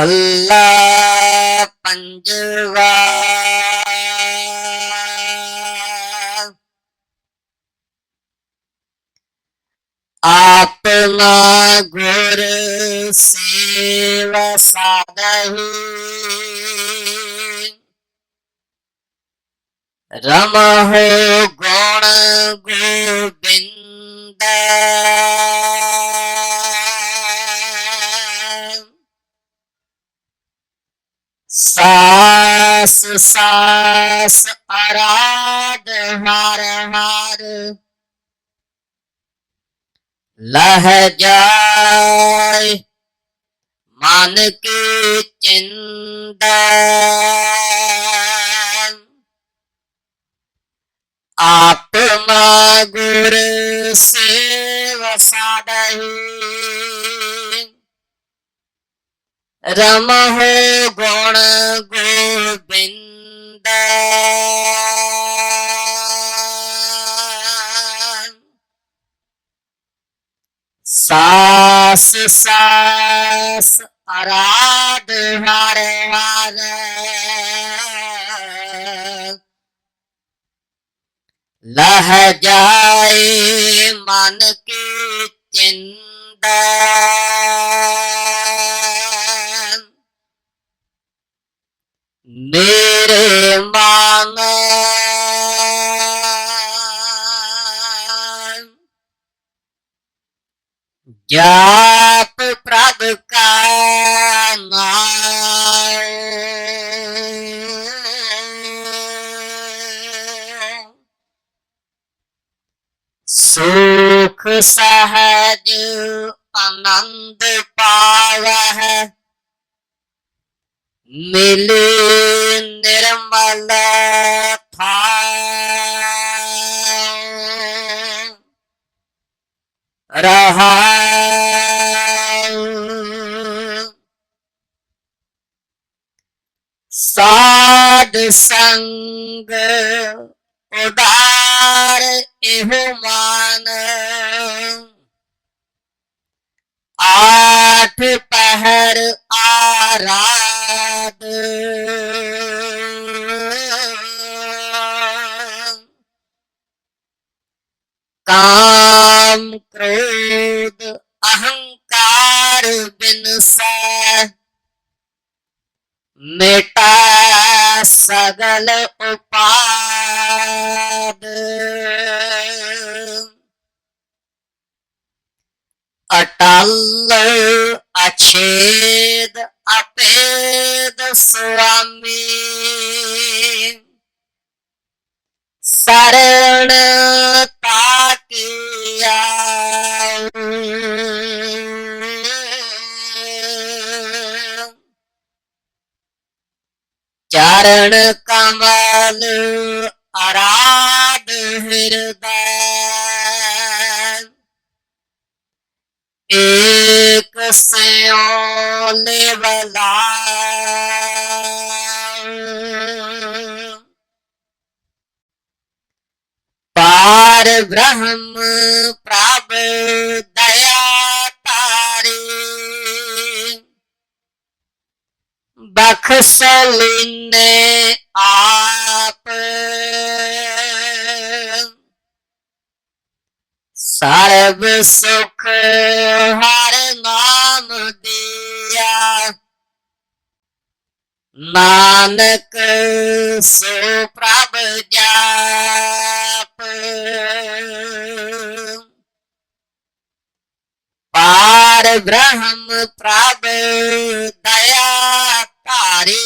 ਮਹੱਲਾ ਪੰਜਵਾ ਆਪਨਾ ਗੁਰ ਸੇਵ ਸਾਧਹੀ ਰਮਹੁ ਗੁਣ ਗੋਬਿੰਦ ਸਾਸ ਸਾਸ ਆਰਾਧ ਹਰ ਹਰ। ਲਹਿ ਜਾਏ ਮਨ ਕੀ ਚਿੰਦਾ। ਆਤਮਾ ਗੁਰ ਸੇਵ ਸਾਧਹੀ। ਰਮਹੁ ਗੁਣ ਗੋਬਿੰਦ। ਸਾਸ ਸਾਸ ਆਰਾਧ ਹਰ ਹਰ। ਲਹ ਜਾਏ ਮਨ ਕੀ ਚਿੰਦਾ। ਮੇਰੇ ਮਨ ਜਾਪ ਪ੍ਰਭ ਕਾ ਨਾਮ। ਸੁਖ ਸਹਜ ਆਨੰਦ ਪਾਵਹਿ ਮਿਲੇ ਨਿਰਮਲ ਥਾਇ ਰਹਾਉ ਸਾਧ ਸੰਗ ਉਦਾਰ ਇਹੋ ਮਾਨ। ਆਠ ਪਹਿਰ ਆਰਾਧ ਕਾਮ ਕ੍ਰੋਧ ਅਹੰਕਾਰ ਬਿਨਸੈ। ਮਿਟਾ ਸਗਲ ਉਪਾਦ। ਅਟਲ ਅਛੇਦ ਅਪੇਦ ਸੁਆਮੀ। ਚਰਨ ਕਮਲ ਆਰਾਧ ਹਿਰਦੈ। ਏਕ ਸਿਓ ਲੇਵਲਾ ਪਾਰ ਬ੍ਰਹਮ ਪ੍ਰਭ ਬਖਸ਼ ਲਿੰਦੇ ਆਪ। ਸਰਬ ਸੁਖ ਹਰ ਨਾਮ ਦਿਆ। ਨਾਨਕ ਸੋ ਪ੍ਰਭ ਜਾਪ। ਪਾਰ ਬ੍ਰਹਮ ਪ੍ਰਭ ਦਇਆ। ਪਿਆਰੇ।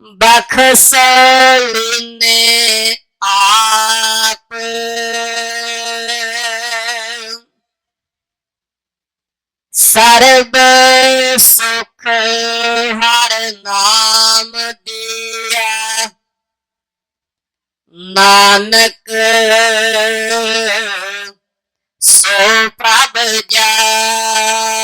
ਬਖਸ ਲੈਨੇ ਆਪ। ਸਰਬ ਸੁਖ ਹਰ ਨਾਮ ਦੀਆ। ਨਾਨਕ ਸੋ ਪ੍ਰਭ ਜੈ